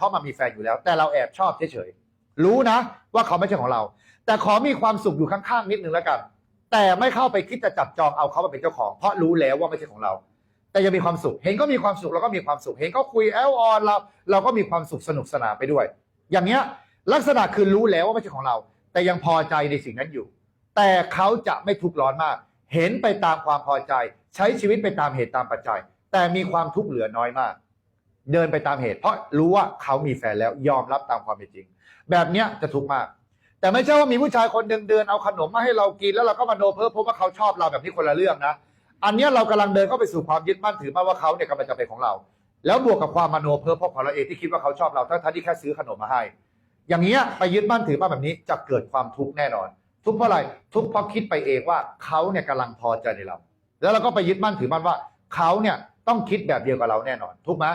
เพราะมันมีแฟนอยู่แล้ว แต่เราแอบชอบเฉยๆรู้นะ ว่าเขาไม่ใช่ของเรา แต่ขอมีความสุขอยู่ข้างๆนิดนึงแล้วกัน แต่ไม่เข้าไปคิดจะจับจองเอาเขามาเป็นเจ้าของ เพราะรู้แล้วว่าไม่ใช่ของเรา แต่ยังมีความสุข เห็นก็มีความสุขเราก็มีความสุข เห็นก็คุยแอลออนเรา เราก็มีความสุขสนุกสนานไปด้วย อย่างเงี้ยลักษณะคือรู้แล้วว่าไม่ใช่ของเรา แต่ยังพอใจในสิ่งนั้นอยู่ แต่เขาจะไม่ทุกข์ร้อนมาก เห็นไปตามความพอใจ ใช้ชีวิตไปตามเหตุตามปัจจัย แต่มีความทุกข์เหลือน้อยมาก เดินไปตามเหตุ เพราะรู้ว่าเขามีแฟนแล้วยอมรับตามความเป็นจริง แบบเนี้ยจะทุกข์มาก แต่ไม่ใช่ว่ามีผู้ชายคนเดินเดินเอาขนมมาให้เรากินแล้วเราก็มาโนเพ้อพบว่าเขาชอบเราแบบนี้คนละเรื่องนะอันเนี้ยเรากำลังเดินเข้าไปสู่ความยึดมั่นถือมั่นว่าเขาเนี่ยกำลังจะเป็นของเรา แล้วบวกกับความมโนเพ้อพบของเราเองที่คิดว่าเขาชอบเราทั้งที่แค่ซื้อขนมมาให้ อย่างเงี้ยไปยึดมั่นถือมั่นแบบนี้จะเกิดความทุกข์แน่นอน ทุกข์เพราะอะไรทุกข์เพราะคิดไปเองว่าเขาเนี่ยกำลังพอใจในเรา แล้วเราก็ไปยึดมั่นถือมั่นว่าเขาเนี่ยต้องคิดแบบเดียวกับเราแน่นอน ทุกไหม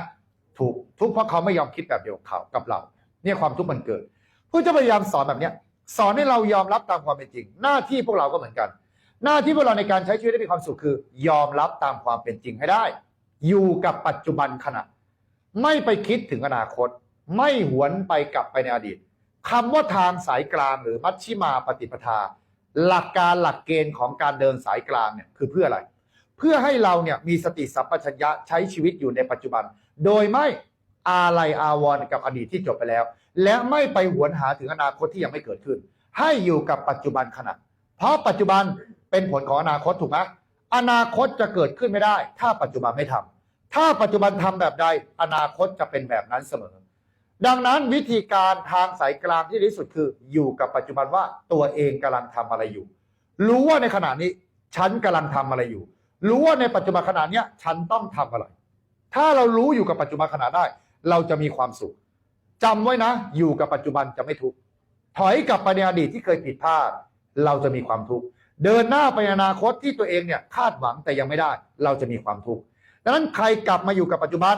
ถูกทุกข์เพราะเขาไม่ยอมคิดแบบเดียวกับเขากับเรา เนี่ยความทุกข์มันเกิดผู้จะพยายามสอนแบบเนี้ยสอนให้เรายอมรับตามความเป็นจริง หน้าที่พวกเราก็เหมือนกัน หน้าที่พวกเราในการใช้ชีวิตได้มีความสุขคือ ยอมรับตามความเป็นจริงให้ได้ อยู่กับปัจจุบันขณะ ไม่ไปคิดถึงอนาคต ไม่หวนไปกลับไปในอดีตคำว่าทางสายกลางหรือมัชชิมาปฏิปทา หลักการหลักเกณฑ์ของการเดินสายกลางเนี่ยคือเพื่ออะไร เพื่อให้เราเนี่ยมีสติสัมปชัญญะใช้ชีวิตอยู่ในปัจจุบัน โดยไม่อาลัยอาวรณ์กับอดีตที่จบไปแล้ว และไม่ไปหวนหาถึงอนาคตที่ยังไม่เกิดขึ้น ให้อยู่กับปัจจุบันขณะ เพราะปัจจุบันเป็นผลของอนาคตถูกไหมอนาคตจะเกิดขึ้นไม่ได้ ถ้าปัจจุบันไม่ทำถ้าปัจจุบันทำแบบใดอนาคตจะเป็นแบบนั้นเสมอ ดังนั้นวิธีการทางสายกลางที่ดีที่สุดคือ อยู่กับปัจจุบันว่าตัวเองกำลังทำอะไรอยู่ รู้ว่าในขณะนี้ฉันกำลังทำอะไรอยู่ รู้ว่าในปัจจุบันขณะนี้ฉันต้องทำอะไร ถ้าเรารู้อยู่กับปัจจุบันขณะได้ เราจะมีความสุขจำไว้นะ อยู่กับปัจจุบันจะไม่ทุกข์ถอยกลับไปในอดีตที่เคยผิดพลาด เราจะมีความทุกข์เดินหน้าไปในอนาคตที่ตัวเองเนี่ยคาดหวังแต่ยังไม่ได้ เราจะมีความทุกข์ดังนั้นใครกลับมาอยู่กับปัจจุบัน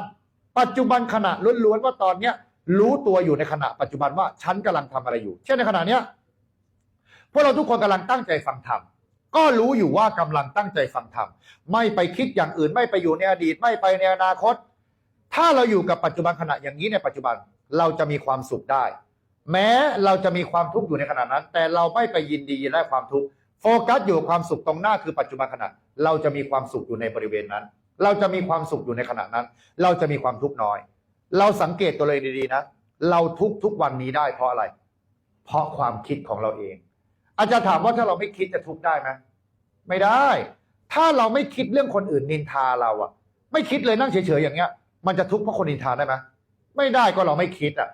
ปัจจุบันขณะล้วนๆว่าตอนเนี้ยรู้ตัวอยู่ในขณะปัจจุบันว่าฉันกำลังทำอะไรอยู่ เช่นในขณะเนี้ยพวกเราทุกคนกำลังตั้งใจฟังธรรม ก็รู้อยู่ว่ากำลังตั้งใจฟังธรรมไม่ไปคิดอย่างอื่น ไม่ไปอยู่ในอดีต ไม่ไปในอนาคต ถ้าเราอยู่กับปัจจุบันขณะอย่างนี้ในปัจจุบันเราจะมีความสุขได้ แม้เราจะมีความทุกข์อยู่ในขณะนั้น แต่เราไม่ไปยินดีและความทุกข์โฟกัสอยู่ความสุขตรงหน้าคือปัจจุบันขณะ เราจะมีความสุขอยู่ในบริเวณนั้น เราจะมีความสุขอยู่ในขณะนั้น เราจะมีความทุกข์น้อย เราสังเกตตัวเลยดีๆนะเราทุกทุกวันนี้ได้เพราะอะไร เพราะความคิดของเราเอง อาจารย์ถามว่าถ้าเราไม่คิดจะทุกข์ได้ไหม ไม่ได้ ถ้าเราไม่คิดเรื่องคนอื่นนินทาเราอะไม่คิดเลยนั่งเฉยๆอย่างเงี้ย มันจะทุกข์เพราะคนนินทาได้ไหมไม่ได้ก็เราไม่คิดอะ